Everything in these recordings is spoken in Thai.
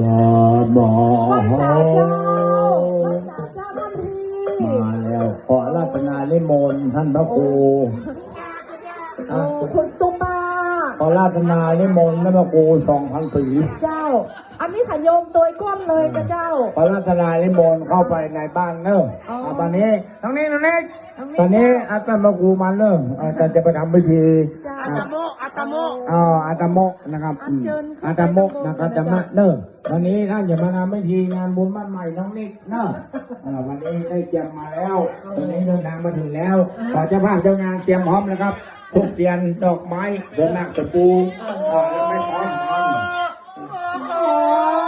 ยาบอรักษาเจ้ารักษาเจ้าท่านพี่มาแล้วขอรัตนานิมนต์ท่านพระครู โอ้คุณตุ๊ป้า ขอรัตนานิมนต์ท่านพระครูสองพันปีเจ้า อันนี้ขยมตัวก้นเลยนะเจ้า ขอรัตนานิมนต์เข้าไปในบ้านเนอะอ๋อเอาตอนนี้ตรงนี้ตรงนี้ตรงนี้ตอนนี้อาจารย์พระครูมาเนอะอาจารย์จะไปทำพิธีเจ้าอะโมอัตโมอ๋ออาตโมกนะครับอืมอัญเชิญอาตโมกนะครับจะมาเนอะวันนี้ท่านจะมาทำพิธีงานบุญบ้านใหม่น้องนิกเนอะอ่าวันนี้ได้เตรียมมาแล้ว ตอนนี้เดินทางมาถึงแล้วขอเจ้าภาพเจ้างานเตรียมพร้อมนะครับ ทุกเทียนดอกไม้เดินนักสปูอ่าแล้วไม่พร้อมพร้อม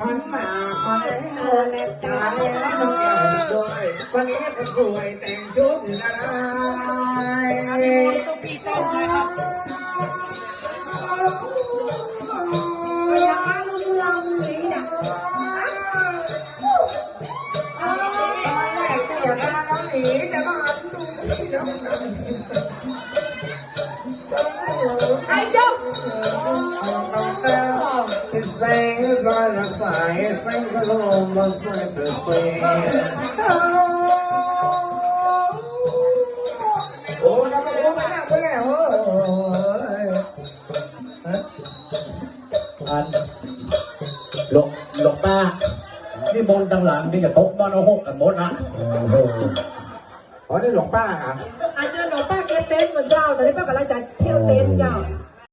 ขันหมากมาแล้วตาเลี้ยงแก้วด้วยวันนี้คนสวยแต่งชุดอะไรต้องพี่ต้องใช่ครับ อย่ามาลุมลำนี้นะไอ้เจ้า His thing is on the side, sing the home of Francis Queen. โอ้ยน้ำมันโอ้ อ๋อนี่หลวงป้าอะอาจารย์หลวงป้าเกเต้นเหมือนเจ้าแต่นี่ป้ากำลังจะ